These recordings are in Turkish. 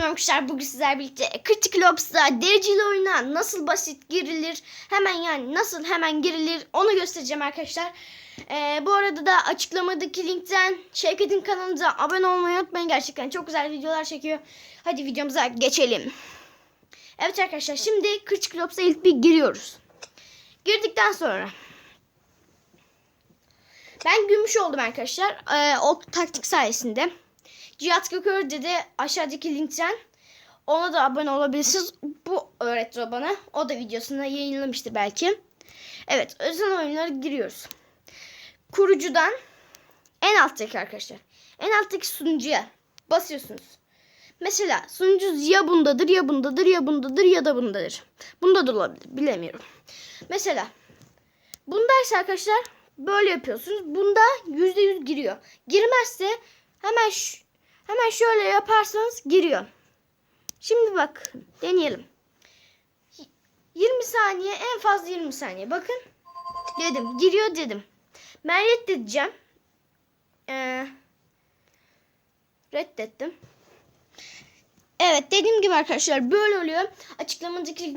arkadaşlar bugün sizler birlikte Critical Ops'ta dereceli oyuna nasıl basit girilir hemen yani nasıl hemen girilir onu göstereceğim arkadaşlar. Ee, bu arada da açıklamadaki linkten Şevket'in kanalına abone olmayı unutmayın. Gerçekten çok güzel videolar çekiyor. Hadi videomuza geçelim. Evet arkadaşlar şimdi Critical Ops'a ilk bir giriyoruz. Girdikten sonra ben gümüş oldum arkadaşlar. Ee, o taktik sayesinde. Cihat Gökör'de de aşağıdaki linkten ona da abone olabilirsiniz. Bu öğretti o bana. O da videosunda yayınlamıştır belki. Evet özel oyunlara giriyoruz. Kurucudan en alttaki arkadaşlar. En alttaki sunucuya basıyorsunuz. Mesela sunucu ya bundadır ya bundadır ya bundadır ya da bundadır. Bunda da olabilir bilemiyorum. Mesela bundaysa arkadaşlar böyle yapıyorsunuz. Bunda %100 giriyor. Girmezse hemen ş- hemen şöyle yaparsanız giriyor. Şimdi bak deneyelim. Y- 20 saniye en fazla 20 saniye. Bakın dedim giriyor dedim. Ben reddedeceğim. Ee, reddettim. Evet dediğim gibi arkadaşlar böyle oluyor. Açıklamadaki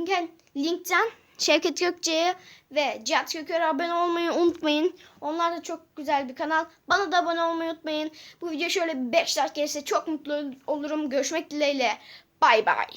linkten Şevket Gökçe'ye ve Cihat Gökçe'ye abone olmayı unutmayın. Onlar da çok güzel bir kanal. Bana da abone olmayı unutmayın. Bu video şöyle 5 saat gelirse çok mutlu olurum. Görüşmek dileğiyle. Bay bay.